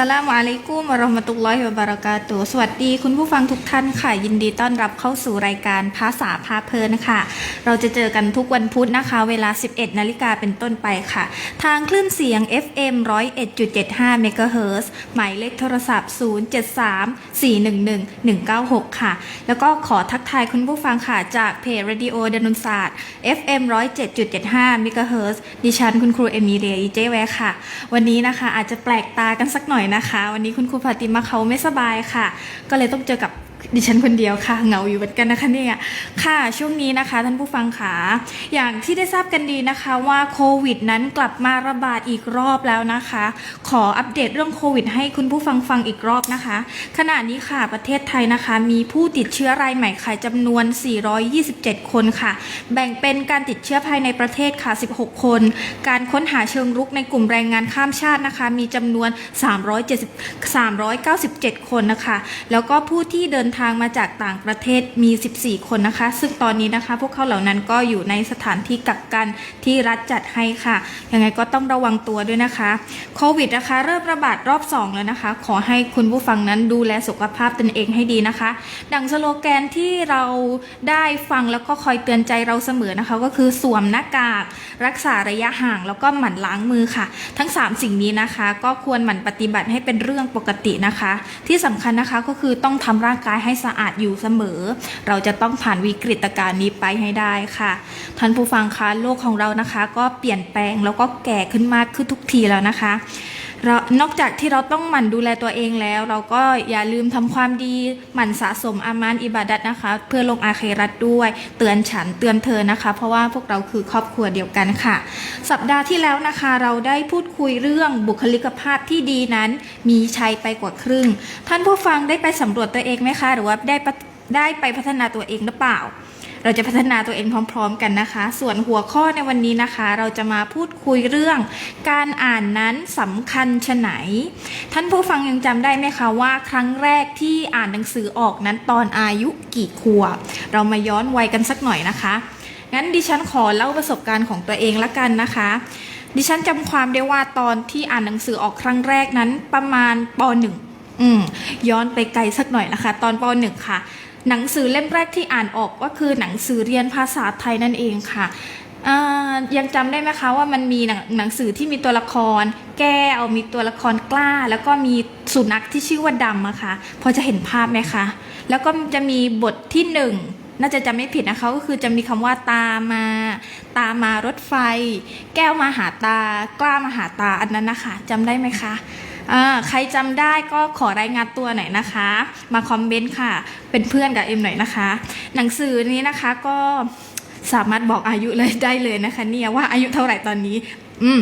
สลามุอะลัยกุมวะเราะมะตุลลอฮิวะบะเรากาตุสวัสดีคุณผู้ฟังทุกท่านค่ะ ยินดีต้อนรับเข้าสู่รายการภาษาพาเพลินค่ะ เราจะเจอกันทุกวันพุธนะคะ เวลา 11 นาฬิกาเป็นต้นไปค่ะ ทางคลื่นเสียง FM 101.75เมกะเฮิรตซ์หมายเลขโทรศัพท์ 073 411 196 ค่ะ แล้วก็ขอทักทายคุณผู้ฟังค่ะ จากเพจ Radio ดนุนศาสตร์ FM 107.75เมกะเฮิรตซ์ดิฉันคุณครูเอมิเลียอีเจแวค่ะ วันนี้นะคะอาจจะแปลกตากันสักหน่อยนะคะ วันนี้คุณครูฟาติมาเขาไม่สบายค่ะ ก็เลยต้องเจอกับ ดิฉันคนเดียวค่ะเหงาอยู่เหมือนกันนะคะเนี่ยค่ะช่วงนี้นะคะ ท่านผู้ฟังค่ะอย่างที่ได้ทราบกันดีนะคะว่าโควิดนั้นกลับมาระบาดอีกรอบแล้วนะคะ ขออัปเดตเรื่องโควิด ให้คุณผู้ฟังฟังอีกรอบนะคะ ขณะนี้ค่ะประเทศไทยนะคะ มีผู้ติดเชื้อรายใหม่ค่ะจำนวน 427 คนค่ะ แบ่งเป็นการติดเชื้อภายในประเทศค่ะ 16 คน การค้นหาเชิงรุกในกลุ่มแรงงานข้ามชาตินะคะ มีจำนวน 370 397 คนนะคะ แล้วก็ผู้ที่เดินทางมาจากต่างประเทศมี 14 คนนะคะ ซึ่งตอนนี้นะคะ พวกเขาเหล่านั้นก็อยู่ในสถานที่กักกันที่รัฐจัดให้ค่ะ ยังไงก็ต้องระวังตัวด้วยนะคะโควิดนะคะ เริ่มระบาดรอบ 2 แล้วนะคะ ขอให้คุณผู้ฟังนั้นดูแลสุขภาพตนเองให้ดีนะคะ ดังสโลแกนที่เราได้ฟังแล้วก็คอยเตือนใจเราเสมอนะคะ ก็คือสวมหน้ากาก รักษาระยะห่างแล้วก็หมั่นล้างมือค่ะ ทั้ง 3 สิ่งนี้นะคะ ก็ควรหมั่นปฏิบัติให้เป็นเรื่องปกตินะคะ ที่สำคัญนะคะก็คือต้องทำร่างกายให้สะอาดอยู่เสมอ เราจะต้องผ่านวิกฤตการณ์นี้ไปให้ได้ค่ะ ท่านผู้ฟังคะโลกของเรานะคะ ก็เปลี่ยนแปลงแล้วก็แก่ขึ้นมากขึ้นทุกทีแล้วนะคะ เรานอกจากที่เราต้องหมั่นดูแลตัวเองแล้ว เราก็อย่าลืมทำความดีหมั่นสะสมอามานอิบาดัตนะคะ เพื่อลงอาเครัตด้วย เตือนฉันเตือนเธอนะคะ เพราะว่าพวกเราคือครอบครัวเดียวกันค่ะ สัปดาห์ที่แล้วนะคะเราได้พูดคุยเรื่องบุคลิกภาพที่ดีนั้น มีชัยไปกว่าครึ่ง ท่านผู้ฟังได้ไปสำรวจตัวเองไหมคะ หรือว่าได้ได้ไปพัฒนาตัวเองหรือเปล่า เราจะพัฒนาตัวเองพร้อม ๆ กันนะคะ ส่วนหัวข้อในวันนี้นะคะ เราจะมาพูดคุยเรื่อง การอ่านนั้นสำคัญชะไหน ท่านผู้ฟังยังจำได้ไหมคะว่า ครั้งแรกที่อ่านหนังสือออกนั้นตอนอายุกี่ขวบเรามาย้อนวัยกันสักหน่อยนะคะงั้นดิฉันขอเล่าประสบการณ์ของตัวเองละกันนะคะ ดิฉันจำความได้ว่าตอนที่อ่านหนังสือออกครั้งแรกนั้นประมาณปหนึ่งอืมย้อนไปไกลสักหน่อยนะคะ ตอนปหนึ่งค่ะ หนังสือเล่มแรกที่อ่านออกก็คือหนังสือเรียนภาษาไทยนั่นเองค่ะยังจำได้ไหมคะว่ามันมีหนังหนังสือที่มีตัวละคร แก้วมีตัวละครกล้า แล้วก็มีสุนัขที่ชื่อว่าดำอะค่ะพอจะเห็นภาพไหมคะ แล้วก็จะมีบทที่หนึ่งน่าจะจำไม่ผิดนะคะก็คือจะมีคำว่าตามา ตามารถไฟ แก้วมาหาตา กล้ามาหาตาอันนั้นนะคะจำได้ไหมคะใครจำได้ก็ขอรายงานตัวหน่อยนะคะ มาคอมเมนต์ค่ะ เป็นเพื่อนกับเอ็มหน่อยนะคะ หนังสือนี้นะคะก็สามารถบอกอายุเลยได้เลยนะคะเนี่ยว่าอายุเท่าไหร่ตอนนี้อืม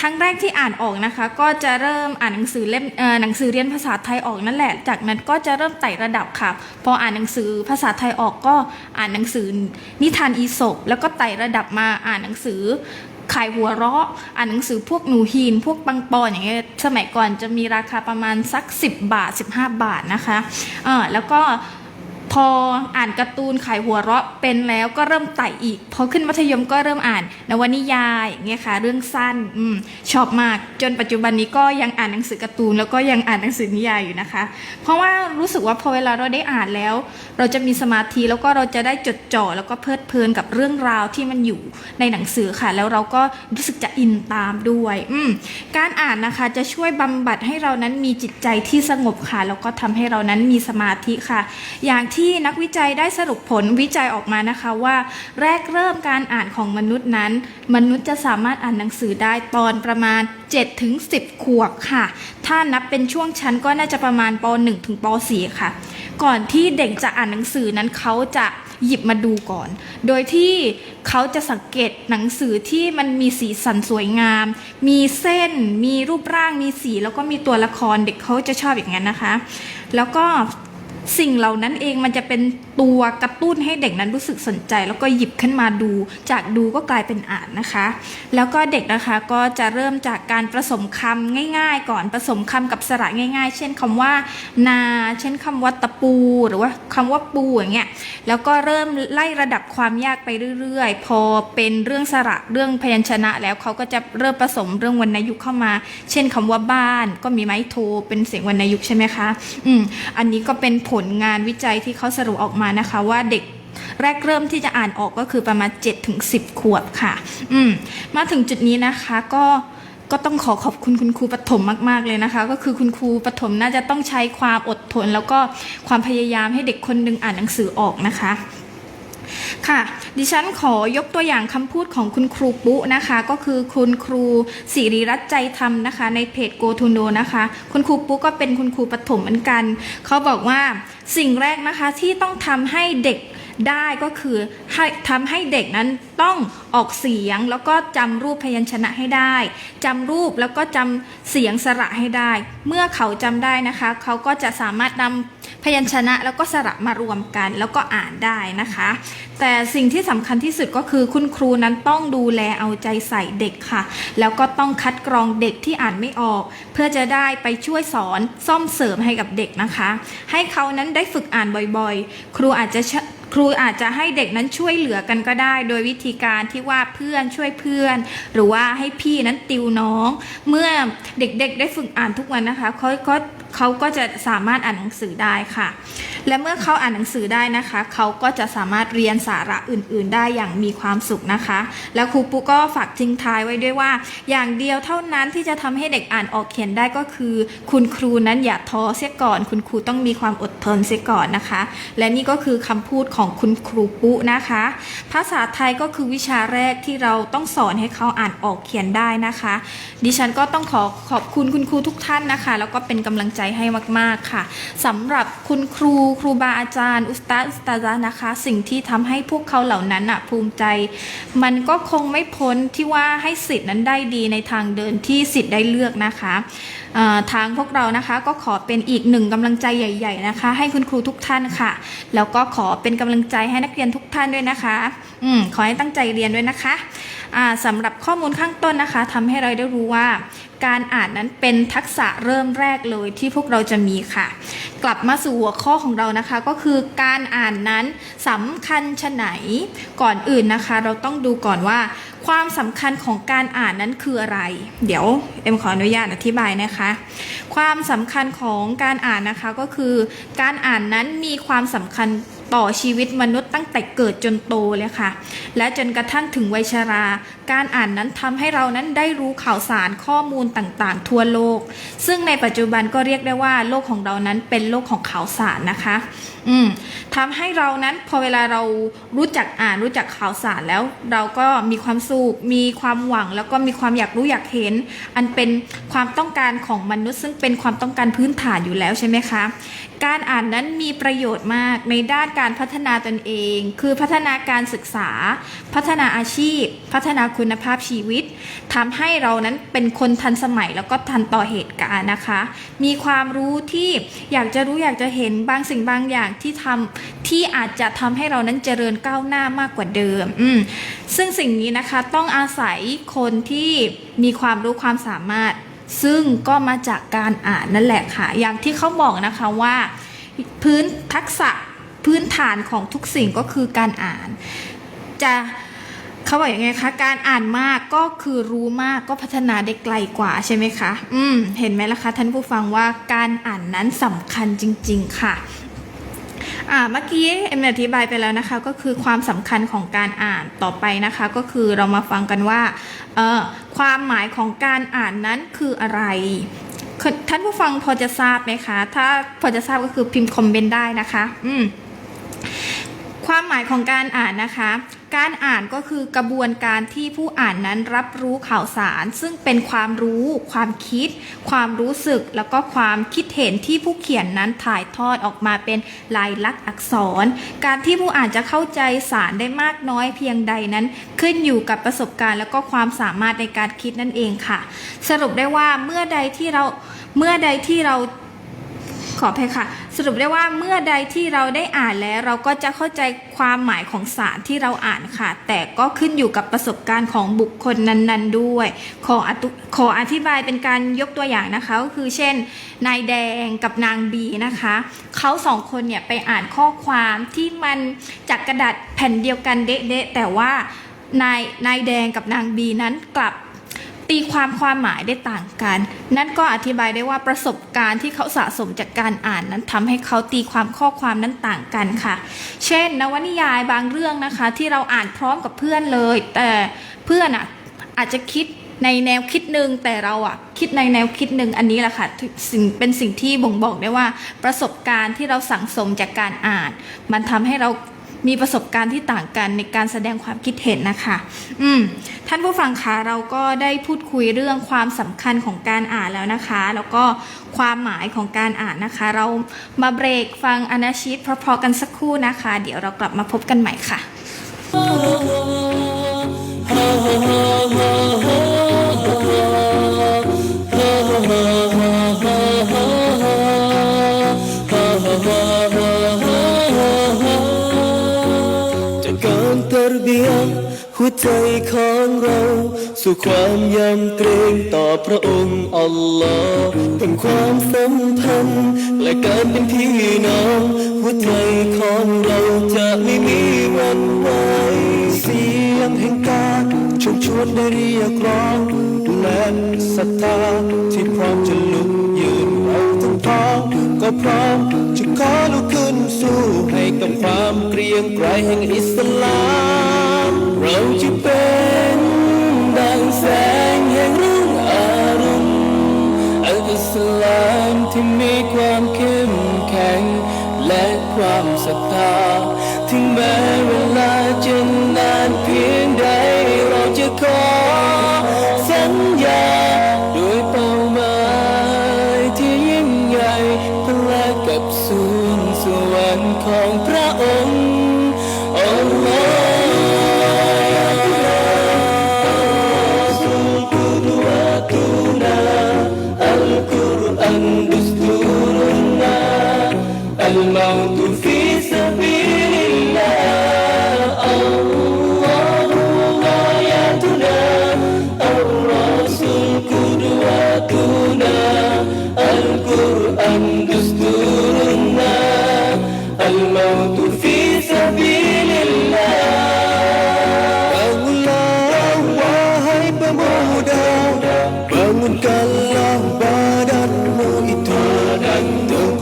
ครั้งแรกที่อ่านออกนะคะ ก็จะเริ่มอ่านหนังสือเล่มเอ่อหนังสือเรียนภาษาไทยออกนั่นแหละ จากนั้นก็จะเริ่มไต่ระดับค่ะ พออ่านหนังสือภาษาไทยออกก็อ่านหนังสือนิทานอีสปแล้วก็ไต่ระดับมาอ่านหนังสือขายหัวเราะ อ่านหนังสือพวกหนูฮีน พวกปังปอนอย่างเงี้ยสมัยก่อนจะมีราคาประมาณสัก 10 บาท 15 บาทนะคะเออแล้วก็ พออ่านการ์ตูนขายหัวเราะเป็นแล้วก็เริ่มไต่อีก พอขึ้นมัธยมก็เริ่มอ่านนวนิยายอย่างเงี้ยค่ะเรื่องสั้นอชอบมากจนปัจจุบันนี้ก็ยังอ่านหนังสือการ์ตูนแล้วก็ยังอ่านหนังสือนิยายอยู่นะคะ เพราะว่ารู้สึกว่าพอเวลาเราได้อ่านแล้ว เราจะมีสมาธิแล้วก็เราจะได้จดจ่อแล้วก็เพลิดเพลินกับเรื่องราวที่มันอยู่ในหนังสือค่ะ แล้วเราก็รู้สึกจะอินตามด้วยอืการอ่านนะคะจะช่วยบำบัดให้เรานั้นมีจิตใจที่สงบค่ะแล้วก็ทำให้เรานั้นมีสมาธิค่ะ อย่างที่ที่นักวิจัยได้สรุปผลวิจัยออกมานะคะว่า แรกเริ่มการอ่านของมนุษย์นั้น มนุษย์จะสามารถอ่านหนังสือได้ตอนประมาณ 7-10ถึง10ขวบค่ะ ถ้านับเป็นช่วงชั้นก็น่าจะประมาณป .1 ถึงป .4 ค่ะ ก่อนที่เด็กจะอ่านหนังสือนั้นเขาจะหยิบมาดูก่อน โดยที่เขาจะสังเกตหนังสือที่มันมีสีสันสวยงาม มีเส้น มีรูปร่าง มีสี แล้วก็มีตัวละคร เด็กเขาจะชอบอย่างนั้นนะคะ แล้วก็ สิ่งเหล่านั้นเองมันจะเป็นตัวกระตุ้นให้เด็กนั้นรู้สึกสนใจ แล้วก็หยิบขึ้นมาดู จากดูก็กลายเป็นอ่านนะคะ แล้วก็เด็กนะคะก็จะเริ่มจากการผสมคำง่าย ๆ ก่อนผสมคำกับสระง่าย ๆ เช่นคำว่า นา เช่นคำว่าตะปู หรือว่าคำว่าปูอย่างเงี้ยแล้วก็เริ่มไล่ระดับความยากไปเรื่อยๆ พอเป็นเรื่องสระเรื่องพยัญชนะ แล้วเขาก็จะเริ่มผสมเรื่องวรรณยุกต์เข้ามา เช่นคำว่าบ้าน ก็มีไม้โทเป็นเสียงวรรณยุกต์ใช่ไหมคะอืมอันนี้ก็เป็นผลลงานวิจัยที่เขาสรุปออกมานะคะ ว่าเด็กแรกเริ่มที่จะอ่านออกก็คือประมาณ7ถึง10 ขวบค่ะ อืมมาถึงจุดนี้นะคะก็ก็ต้องขอขอบคุณคุณครูปฐมมาก ๆ เลยนะคะ ก็คือคุณครูปฐมน่าจะต้องใช้ความอดทน แล้วก็ความพยายามให้เด็กคนหนึงอ่านหนังสือออกนะคะ ค่ะ ดิฉันขอยกตัวอย่างคำพูดของคุณครูปุ๊นะคะ ก็คือคุณครูสิริรัตน์ใจธรรมนะคะ ในเพจ Go to Know นะคะ คุณครูปุ๊ก็เป็นคุณครูปฐมเหมือนกัน เขาบอกว่าสิ่งแรกนะคะที่ต้องทำให้เด็ก ได้ก็คือให้ทำให้เด็กนั้นต้องออกเสียงแล้วก็จำรูปพยัญชนะให้ได้จำรูปแล้วก็จำเสียงสระให้ได้ เมื่อเขาจำได้นะคะ เขาก็จะสามารถนำพยัญชนะแล้วก็สระมารวมกัน แล้วก็อ่านได้นะคะ แต่สิ่งที่สำคัญที่สุดก็คือคุณครูนั้นต้องดูแลเอาใจใส่เด็กค่ะ แล้วก็ต้องคัดกรองเด็กที่อ่านไม่ออก เพื่อจะได้ไปช่วยสอนซ่อมเสริมให้กับเด็กนะคะ ให้เขานั้นได้ฝึกอ่านบ่อยๆ ครูอาจจะชะ ครูอาจจะให้เด็กนั้นช่วยเหลือกันก็ได้ โดยวิธีการที่ว่าเพื่อนช่วยเพื่อน หรือว่าให้พี่นั้นติวน้อง เมื่อเด็กๆได้ฝึกอ่านทุกวันนะคะเขาก็เขาก็จะสามารถอ่านหนังสือได้ค่ะและเมื่อเขาอ่านหนังสือได้นะคะ เขาก็จะสามารถเรียนสาระอื่น ๆ ได้อย่างมีความสุขนะคะ แล้วครูปุ๊ก็ฝากทิ้งท้ายไว้ด้วยว่า อย่างเดียวเท่านั้นที่จะทำให้เด็กอ่านออกเขียนได้ก็คือ คุณครูนั้นอย่าท้อเสียก่อน คุณครูต้องมีความอดทนเสียก่อนนะคะ และนี่ก็คือคำพูดของคุณครูปุ๊นะคะ ภาษาไทยก็คือวิชาแรกที่เราต้องสอนให้เขาอ่านออกเขียนได้นะคะ ดิฉันก็ต้องขอขอบคุณคุณครูทุกท่านนะคะ แล้วก็เป็นกำลังใจให้มาก ๆค่ะสำหรับคุณครูครูบาอาจารย์ อุสตาอุสตาซานะคะ สิ่งที่ทำให้พวกเขาเหล่านั้นอะภูมิใจ มันก็คงไม่พ้นที่ว่าให้สิทธิ์นั้นได้ดีในทางเดินที่สิทธิ์ได้เลือกนะคะทางพวกเรานะคะก็ขอเป็นอีกหนึ่งกำลังใจใหญ่ ๆนะคะ ให้คุณครูทุกท่านค่ะ แล้วก็ขอเป็นกำลังใจให้นักเรียนทุกท่านด้วยนะคะอืมขอให้ตั้งใจเรียนด้วยนะคะอ่าสำหรับข้อมูลข้างต้นนะคะทำให้เราได้รู้ว่า การอ่านนั้นเป็นทักษะเริ่มแรกเลยที่พวกเราจะมีค่ะ กลับมาสู่หัวข้อของเรานะคะ ก็คือการอ่านนั้นสำคัญชะไหนก่อนอื่นนะคะ เราต้องดูก่อนว่าความสำคัญของการอ่านนั้นคืออะไร เดี๋ยวเอ็มขออนุญาตอธิบายนะคะ ความสำคัญของการอ่านนะคะก็คือ การอ่านนั้นมีความสำคัญต่อชีวิตมนุษย์ตั้งแต่เกิดจนโตเลยค่ะ และจนกระทั่งถึงวัยชรา การอ่านนั้นทำให้เรานั้นได้รู้ข่าวสารข้อมูลต่างๆ ทั่วโลก ซึ่งในปัจจุบันก็เรียกได้ว่าโลกของเรานั้นเป็นโลกของข่าวสารนะคะ อืมทำให้เรานั้นพอเวลาเรารู้จักอ่านรู้จักข่าวสารแล้ว เราก็มีความสุขมีความหวัง แล้วก็มีความอยากรู้อยากเห็น อันเป็นความต้องการของมนุษย์ ซึ่งเป็นความต้องการพื้นฐานอยู่แล้วใช่ไหมคะ การอ่านนั้นมีประโยชน์มากในด้านการพัฒนาตนเอง คือพัฒนาการศึกษา พัฒนาอาชีพ พัฒนาคุณภาพชีวิตทำให้เรานั้นเป็นคนทันสมัยแล้วก็ทันต่อเหตุการณ์นะคะ มีความรู้ที่อยากจะรู้อยากจะเห็นบางสิ่งบางอย่างที่ทำที่อาจจะทำให้เรานั้นเจริญก้าวหน้ามากกว่าเดิมอืมซึ่งสิ่งนี้นะคะต้องอาศัยคนที่มีความรู้ความสามารถ ซึ่งก็มาจากการอ่านนั่นแหละค่ะ อย่างที่เขาบอกนะคะว่า พื้นทักษะพื้นฐานของทุกสิ่งก็คือการอ่าน จะ เขาบอกอย่างไงคะ การอ่านมากก็คือรู้มากก็พัฒนาได้ไกลกว่าใช่ไหมคะ อืม เห็นไหมล่ะคะท่านผู้ฟังว่าการอ่านนั้นสำคัญจริง ๆ ค่ะอ่าเมื่อกี้เอ็มอธิบายไปแล้วนะคะ ก็คือความสำคัญของการอ่านต่อไปนะคะ ก็คือเรามาฟังกันว่าเอ่อความหมายของการอ่านนั้นคืออะไรท่านผู้ฟังพอจะทราบไหมคะ ถ้าพอจะทราบก็คือพิมพ์คอมเมนต์ได้นะคะ อืม ความหมายของการอ่านนะคะ การอ่านก็คือกระบวนการที่ผู้อ่านนั้นรับรู้ข่าวสาร ซึ่งเป็นความรู้ ความคิด ความรู้สึก แล้วก็ความคิดเห็นที่ผู้เขียนนั้นถ่ายทอดออกมาเป็นลายลักษณ์อักษร การที่ผู้อ่านจะเข้าใจสารได้มากน้อยเพียงใดนั้น ขึ้นอยู่กับประสบการณ์ แล้วก็ความสามารถในการคิดนั่นเองค่ะ สรุปได้ว่าเมื่อใดที่เราเมื่อใดที่เรา ขออภัยค่ะ สรุปได้ว่าเมื่อใดที่เราได้อ่านแล้ว เราก็จะเข้าใจความหมายของสารที่เราอ่านค่ะ แต่ก็ขึ้นอยู่กับประสบการณ์ของบุคคลนั้นๆ ด้วย ขออขออธิบายเป็นการยกตัวอย่างนะคะก็คือเช่น นายแดงกับนางบีนะคะเขาสองคนเนี่ยไปอ่านข้อความที่มันจากกระดาษแผ่นเดียวกันเด๊ะๆแต่ว่านายนายแดงกับนางบีนั้นกลับ ตีความความหมายได้ต่างกัน นั่นก็อธิบายได้ว่าประสบการณ์ที่เขาสะสมจากการอ่านนั้นทำให้เขาตีความข้อความนั้นต่างกันค่ะ เช่น นวนิยายบางเรื่องนะคะ ที่เราอ่านพร้อมกับเพื่อนเลย แต่เพื่อนอะอาจจะคิดในแนวคิดหนึ่งแต่เราอะคิดในแนวคิดหนึ่งอันนี้แหละค่ะสิ่งเป็นสิ่งที่บ่งบอกได้ว่าประสบการณ์ที่เราสั่งสมจากการอ่าน มันทำให้เรา มีประสบการณ์ที่ต่างกันในการแสดงความคิดเห็นนะคะ อืม ท่านผู้ฟังคะเราก็ได้พูดคุยเรื่องความสำคัญของการอ่านแล้วนะคะ แล้วก็ความหมายของการอ่านนะคะ เรามาเบรกฟังอนาชิตพราะๆกันสักครู่นะคะ เดี๋ยวเรากลับมาพบกันใหม่ค่ะ ใจของเรา สู่ความยำเกรงต่อพระองค์อัลลอฮ์เป็นความสัมพันธ์ และการเป็นพี่น้องหัวใจของเราจะไม่มีวันไหวเสียงแห่งการชวนชวนได้เรียกร้องดูแลศรัทธาที่พร้อมจะลุกยืนเราทั้งพ้องก็พร้อมจะขอลุกขึ้นสู้ให้กับความเกรียงไกรแห่งอิสลาม เราจะเป็นดังแสงแห่งรุ่งอรุณอัลอิสลามที่มีความเข้มแข็ง และความศรัทธาถึงแม้เวลาจะนานเพียงใดเราจะขอสัญญาด้วยเป้าหมายที่ยิ่งใหญ่เพื่อแลกกับสูนสวรรค์ของพระ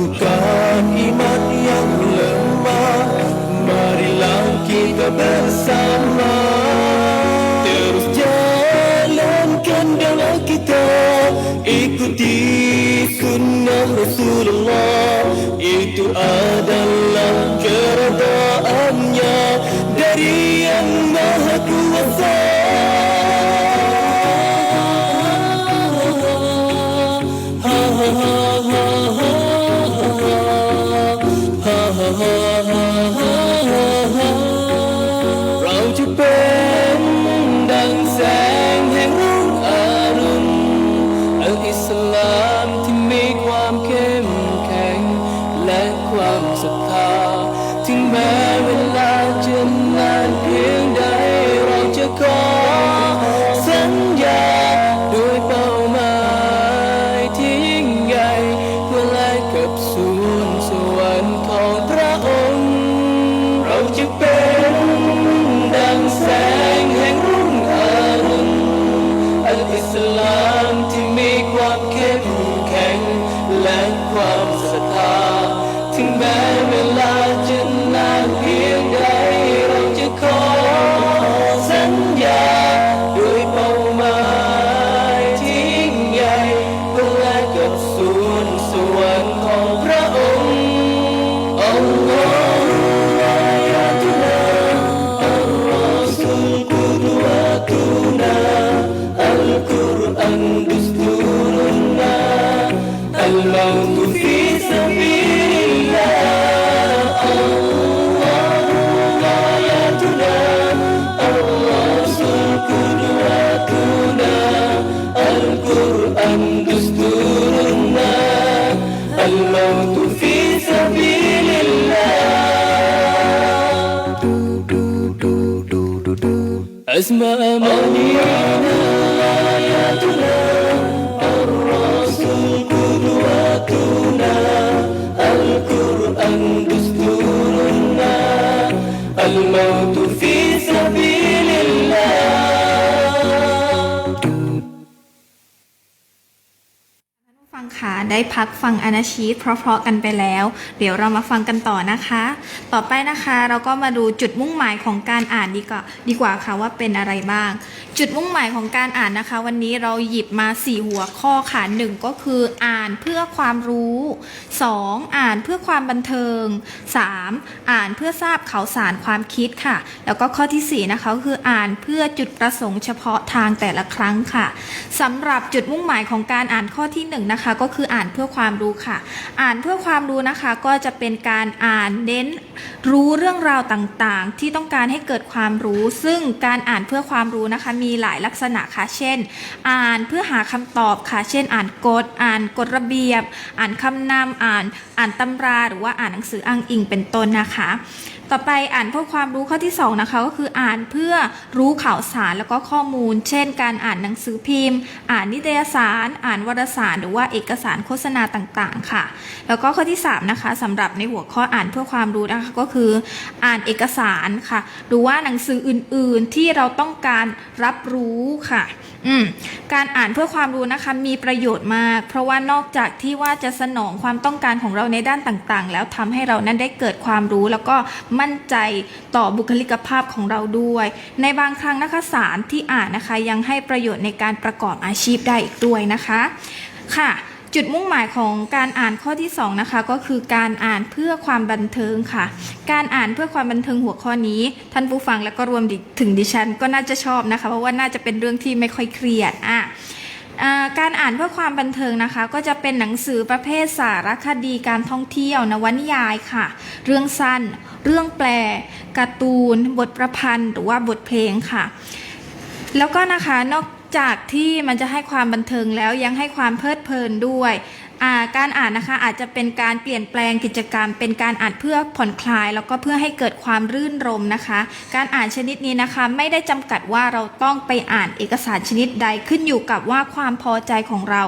Teguhkan iman yang lemah Marilah kita bersama. Terus jalankan dalam kita Ikuti sunnah Rasulullah. Itu adalah keredaannya ถึงแม้เวลาจะนานเพียงใดเราจะขอ ค่ะ ได้พักฟังอนาชีตเพราะๆกันไปแล้ว เดี๋ยวเรามาฟังกันต่อนะคะ ต่อไปนะคะเราก็มาดูจุดมุ่งหมายของการอ่านดีกว่าดีกว่าค่ะว่าเป็นอะไรบ้าง จุดมุ่งหมายของการอ่านนะคะ วันนี้เราหยิบมา 4 หัวข้อค่ะหนึ่งก็คืออ่านเพื่อความรู้ 2. อ่านเพื่อความบันเทิง 3. อ่านเพื่อทราบข่าวสารความคิดค่ะ แล้วก็ข้อทีสี่4 นะคะคืออ่านเพื่อจุดประสงค์เฉพาะทางแต่ละครั้งค่ะสำหรับจุดมุ่งหมายของการอ่านข้อที่หนึ่งนะคะก็คืออ่านเพื่อความรู้ค่ะ อ่านเพื่อความรู้นะคะ ก็จะเป็นการอ่านเน้นรู้เรื่องราวต่างๆ ที่ต้องการให้เกิดความรู้ ซึ่งการอ่านเพื่อความรู้นะคะ มีหลายลักษณะค่ะ เช่น อ่านเพื่อหาคำตอบค่ะ เช่น อ่านกฎ อ่านกฎระเบียบ อ่านคำนำอ่าน อ่านตำรา หรือว่าอ่านหนังสืออ้างอิงเป็นต้นนะคะ ต่อไปอ่านเพื่อความรู้ข้อที่สองนะคะ ก็คืออ่านเพื่อรู้ข่าวสารแล้วก็ข้อมูล เช่น การอ่านหนังสือพิมพ์ อ่านนิตยสาร อ่านวารสาร หรือว่าเอกสารโฆษณาต่างๆ ค่ะ แล้วก็ข้อที่สามนะคะสำหรับในหัวข้ออ่านเพื่อความรู้นะคะก็คือ อ่านเอกสารค่ะ หรือว่าหนังสืออื่น ๆ ที่เราต้องการรับรู้ค่ะอืมการอ่านเพื่อความรู้นะคะมีประโยชน์มาก เพราะว่านอกจากที่ว่าจะสนองความต้องการของเราในด้านต่างๆ แล้วทำให้เรานั้นได้เกิดความรู้ แล้วก็มั่นใจต่อบุคลิกภาพของเราด้วย ในบางครั้งนะคะสารที่อ่านนะคะยังให้ประโยชน์ในการประกอบอาชีพได้อีกด้วยนะคะ ค่ะ จุดมุ่งหมายของการอ่านข้อที่สองนะคะก็คือการอ่านเพื่อความบันเทิงค่ะ การอ่านเพื่อความบันเทิงหัวข้อนี้ ท่านผู้ฟังและก็รวมถึงดิฉันก็น่าจะชอบนะคะ เพราะว่าน่าจะเป็นเรื่องที่ไม่ค่อยเครียดอะการอ่านเพื่อความบันเทิงนะคะ ก็จะเป็นหนังสือประเภทสารคดีการท่องเที่ยวนวนิยายค่ะ เรื่องสั้น เรื่องแปลการ์ตูน บทประพันธ์ หรือว่าบทเพลงค่ะ แล้วก็นะคะนอก จากที่มันจะให้ความบันเทิงแล้วยังให้ความเพลิดเพลินด้วย การอ่านนะคะอาจจะเป็นการเปลี่ยนแปลงกิจกรรม เป็นการอ่านเพื่อผ่อนคลาย แล้วก็เพื่อให้เกิดความรื่นรมนะคะ การอ่านชนิดนี้นะคะ ไม่ได้จำกัดว่าเราต้องไปอ่านเอกสารชนิดใดขึ้นอยู่กับว่าความพอใจของเรา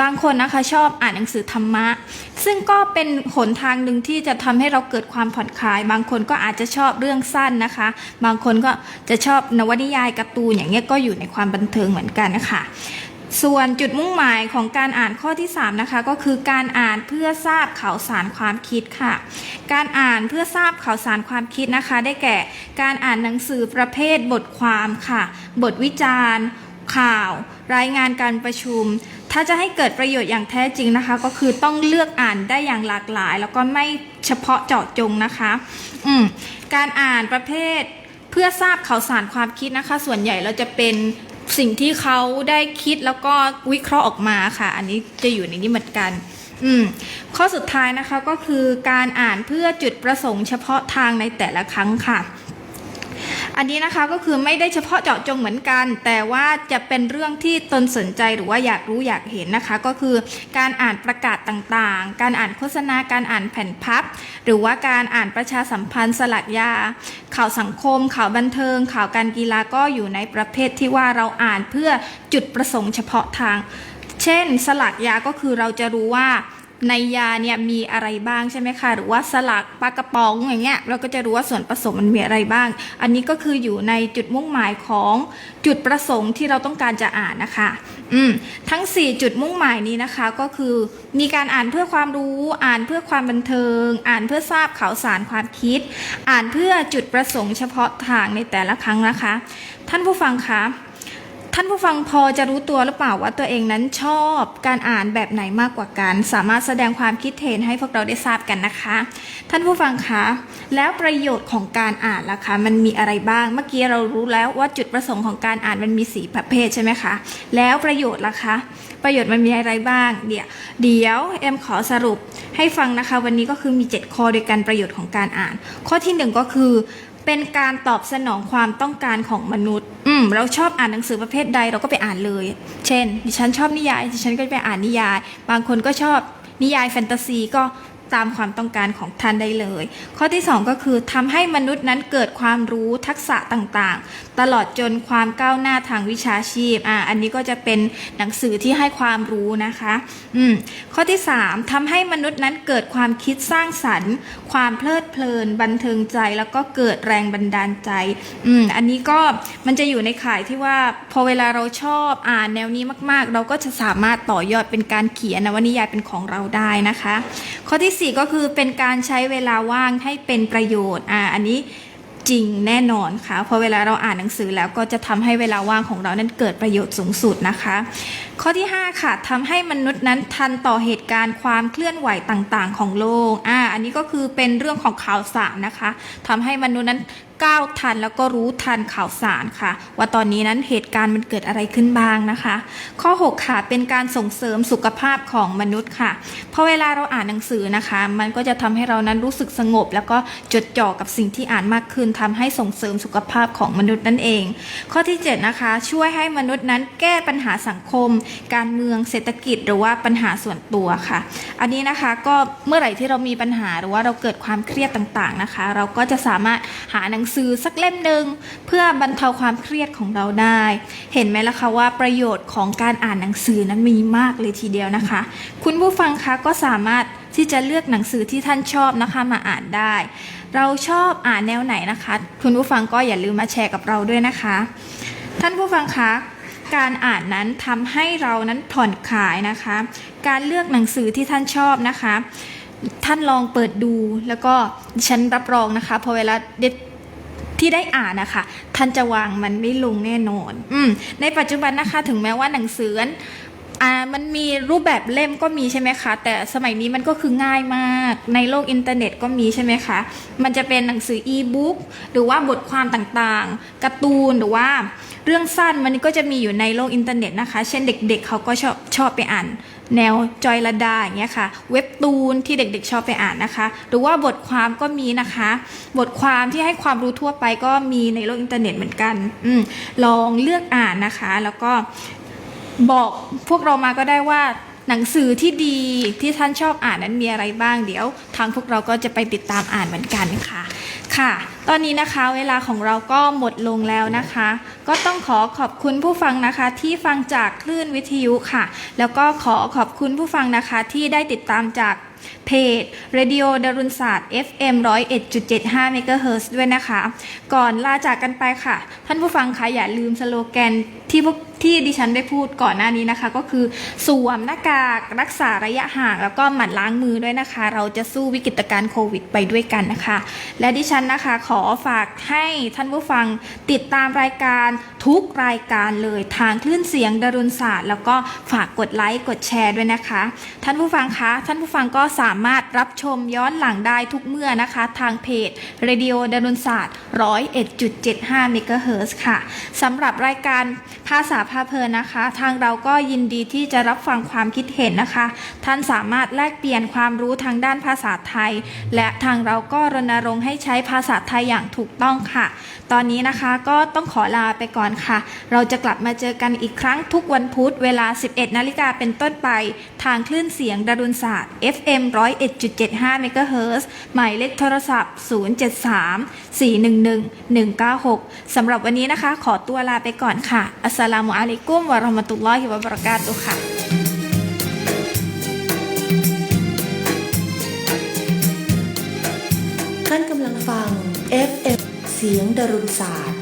บางคนนะคะชอบอ่านหนังสือธรรมะ ซึ่งก็เป็นหนทางหนึ่งที่จะทำให้เราเกิดความผ่อนคลาย บางคนก็อาจจะชอบเรื่องสั้นนะคะ บางคนก็จะชอบนวนิยายการ์ตูนอย่างเงี้ยก็อยู่ในความบันเทิงเหมือนกันนะคะ ส่วนจุดมุ่งหมายของการอ่านข้อที่ 3 นะคะ ก็คือการอ่านเพื่อทราบข่าวสารความคิดค่ะ การอ่านเพื่อทราบข่าวสารความคิดนะคะ ได้แก่การอ่านหนังสือประเภทบทความค่ะ บทวิจารณ์ ข่าว รายงานการประชุม ถ้าจะให้เกิดประโยชน์อย่างแท้จริงนะคะ ก็คือต้องเลือกอ่านได้อย่างหลากหลาย แล้วก็ไม่เฉพาะเจาะจงนะคะอืการอ่านประเภทเพื่อทราบข่าวสารความคิดนะคะ ส่วนใหญ่เราจะเป็น สิ่งที่เขาได้คิดแล้วก็วิเคราะห์ออกมาค่ะ อันนี้จะอยู่ในนี้เหมือนกัน อืมข้อสุดท้ายนะคะก็คือการอ่านเพื่อจุดประสงค์เฉพาะทางในแต่ละครั้งค่ะ อันนี้นะคะก็คือไม่ได้เฉพาะเจาะจงเหมือนกัน แต่ว่าจะเป็นเรื่องที่ตนสนใจหรือว่าอยากรู้อยากเห็นนะคะ ก็คือการอ่านประกาศต่างๆ การอ่านโฆษณาการอ่านแผ่นพับ หรือว่าการอ่านประชาสัมพันธ์สลัดยา ข่าวสังคม ข่าวบันเทิง ข่าวการกีฬาก็อยู่ในประเภทที่ว่าเราอ่านเพื่อจุดประสงค์เฉพาะทาง เช่น สลักยาก็คือเราจะรู้ว่า ในยาเนี่ยมีอะไรบ้างใช่ไหมคะหรือว่าสลักปลากระป๋องอย่างเงี้ยเราก็จะรู้ว่าส่วนผสมมันมีอะไรบ้าง อันนี้ก็คืออยู่ในจุดมุ่งหมายของจุดประสงค์ที่เราต้องการจะอ่านนะคะ อืมทั้ง 4 จุดมุ่งหมายนี้นะคะ ก็คือมีการอ่านเพื่อความรู้อ่านเพื่อความบันเทิง อ่านเพื่อทราบข่าวสารความคิด อ่านเพื่อจุดประสงค์เฉพาะทางในแต่ละครั้งนะคะ ท่านผู้ฟังคะ ท่านผู้ฟังพอจะรู้ตัวหรือเปล่าว่าตัวเองนั้นชอบการอ่านแบบไหนมากกว่ากัน สามารถแสดงความคิดเห็นให้พวกเราได้ทราบกันนะคะ ท่านผู้ฟังคะแล้วประโยชน์ของการอ่านล่ะคะ มันมีอะไรบ้าง เมื่อกี้เรารู้แล้วว่าจุดประสงค์ของการอ่านมันมีสีประเภทใช่ไหมคะ แล้วประโยชน์ล่ะคะ ประโยชน์มันมีอะไรบ้าง เดี๋ยวเดี๋ยวเอ็มขอสรุปให้ฟังนะคะ วันนี้ก็คือมี 7 ข้อด้วยกันประโยชน์ของการอ่าน ข้อที่หนึ่งก็คือ เป็นการตอบสนองความต้องการของมนุษย์ อืม เราชอบอ่านหนังสือประเภทใดเราก็ไปอ่านเลย เช่น ดิฉันชอบนิยาย ดิฉันก็ไปอ่านนิยาย บางคนก็ชอบนิยายแฟนตาซีก็ ตามความต้องการของท่านได้เลย ข้อที่ 2 ก็คือทำให้มนุษย์นั้นเกิดความรู้ทักษะต่างๆ ตลอดจนความก้าวหน้าทางวิชาชีพอ่าอันนี้ก็จะเป็นหนังสือที่ให้ความรู้นะคะอืมข้อที่ 3ทำให้มนุษย์นั้นเกิดความคิดสร้างสรรค์ ความเพลิดเพลิน บันเทิงใจ แล้วก็เกิดแรงบันดาลใจอืมอันนี้ก็มันจะอยู่ในข่ายที่ว่าพอเวลาเราชอบอ่านแนวนี้มาก ๆ เราก็จะสามารถต่อยอดเป็นการเขียนนวนิยายเป็นของเราได้นะคะ ข้อที่4 ก็คือเป็นการใช้เวลาว่างให้เป็นประโยชน์อ่าอันนี้จริงแน่นอนค่ะเพราะเวลาเราอ่านหนังสือแล้วก็จะทำให้เวลาว่างของเรานั้นเกิดประโยชน์สูงสุดนะคะ ข้อที่ 5 ค่ะทำให้มนุษย์นั้นทันต่อเหตุการณ์ความเคลื่อนไหวต่างๆ ของโลกอ่าอันนี้ก็คือเป็นเรื่องของข่าวสารนะคะทำให้มนุษย์นั้นก้าวทันแล้วก็รู้ทันข่าวสารค่ะ ว่าตอนนี้นั้นเหตุการณ์มันเกิดอะไรขึ้นบ้างนะคะ ข้อ 6 ค่ะ เป็นการส่งเสริมสุขภาพของมนุษย์ค่ะพอเวลาเราอ่านหนังสือนะคะ มันก็จะทำให้เรานั้นรู้สึกสงบ แล้วก็จดจ่อกับสิ่งที่อ่านมากขึ้นทำให้ส่งเสริมสุขภาพของมนุษย์นั่นเอง ข้อที่ 7 นะคะ ช่วยให้มนุษย์นั้นแก้ปัญหาสังคมการเมืองเศรษฐกิจหรือว่าปัญหาส่วนตัวค่ะ อันนี้นะคะก็เมื่อไหร่ที่เรามีปัญหาหรือว่าเราเกิดความเครียดต่างๆนะคะ เราก็จะสามารถหาหนังสือสักเล่มหนึ่งเพื่อบรรเทาความเครียดของเราได้ เห็นไหมล่ะคะว่าประโยชน์ของการอ่านหนังสือนั้นมีมากเลยทีเดียวนะคะ คุณผู้ฟังคะก็สามารถที่จะเลือกหนังสือที่ท่านชอบนะคะมาอ่านได้ เราชอบอ่านแนวไหนนะคะ คุณผู้ฟังก็อย่าลืมมาแชร์กับเราด้วยนะคะ ท่านผู้ฟังคะ การอ่านนั้นทำให้เรานั้นผ่อนคลายนะคะ การเลือกหนังสือที่ท่านชอบนะคะ ท่านลองเปิดดูแล้วก็ฉันรับรองนะคะพอเวลาเด็ดที่ได้อ่านนะคะ ท่านจะวางมันไม่ลงแน่นอนอืมในปัจจุบันนะคะถึงแม้ว่าหนังสือนั้นอ่ามันมีรูปแบบเล่มก็มีใช่ไหมคะ แต่สมัยนี้มันก็คือง่ายมาก ในโลกอินเทอร์เน็ตก็มีใช่ไหมคะ มันจะเป็นหนังสืออีบุ๊กหรือว่าบทความต่างๆ การ์ตูนหรือว่า เรื่องสั้นมันก็จะมีอยู่ในโลกอินเทอร์เน็ตนะคะ เช่นเด็กๆเขาก็ชอบชอบไปอ่าน แนวจอยลดาอย่างเงี้ยค่ะ เว็บตูนที่เด็กๆชอบไปอ่านนะคะ หรือว่าบทความก็มีนะคะ บทความที่ให้ความรู้ทั่วไปก็มีในโลกอินเทอร์เน็ตเหมือนกันอลองเลือกอ่านนะคะ แล้วก็บอกพวกเรามาก็ได้ว่าหนังสือที่ดีที่ท่านชอบอ่านนั้นมีอะไรบ้างเดี๋ยว ทางพวกเราก็จะไปติดตามอ่านเหมือนกันค่ะ ค่ะ ตอนนี้นะคะเวลาของเราก็หมดลงแล้วนะคะ ก็ต้องขอขอบคุณผู้ฟังนะคะ ที่ฟังจากคลื่นวิทยุค่ะ แล้วก็ขอขอบคุณผู้ฟังนะคะที่ได้ติดตามจาก เพจ Radio ดารุณศาสตร์ FM 101.75 MHz ด้วยนะคะ ก่อนลาจากกันไปค่ะ ท่านผู้ฟังคะอย่าลืมสโลแกนที่พวกที่ดิฉันได้พูดก่อนหน้านี้นะคะ ก็คือสวมหน้ากากรักษาระยะห่าง แล้วก็หมั่นล้างมือด้วยนะคะ เราจะสู้วิกฤตการณ์โควิดไปด้วยกันนะคะ และดิฉันนะคะขอฝากให้ท่านผู้ฟังติดตามรายการ ทุกรายการเลยทางคลื่นเสียงดารุณศาสตร์ แล้วก็ฝากกดไลค์กดแชร์ด้วยนะคะ ท่านผู้ฟังคะ ท่านผู้ฟังก็สามารถรับชมย้อนหลังได้ทุกเมื่อนะคะ ทางเพจ Radio ดารุณศาสตร์101.75 MHz ค่ะสำหรับรายการภาษาพาเพลินนะคะ ทางเราก็ยินดีที่จะรับฟังความคิดเห็นนะคะ ท่านสามารถแลกเปลี่ยนความรู้ทางด้านภาษาไทย และทางเราก็รณรงค์ให้ใช้ภาษาไทยอย่างถูกต้องค่ะ ตอนนี้นะคะก็ต้องขอลาไปก่อนค่ะ เราจะกลับมาเจอกันอีกครั้งทุกวันพุธเวลา 11 นาฬิกาเป็นต้นไป ทางคลื่นเสียงดารุณศาสตร์ FM 101.75 MHz หมายเลขโทรศัพท์ 073 411 196 สำหรับวันนี้นะคะ ขอตัวลาไปก่อนค่ะ อัสสลามุอะลัยกุมวะราะห์มะตุลลอฮิวะบะเราะกาตุค่ะท่านกำลังฟัง FM เสียงดารุณศาสตร์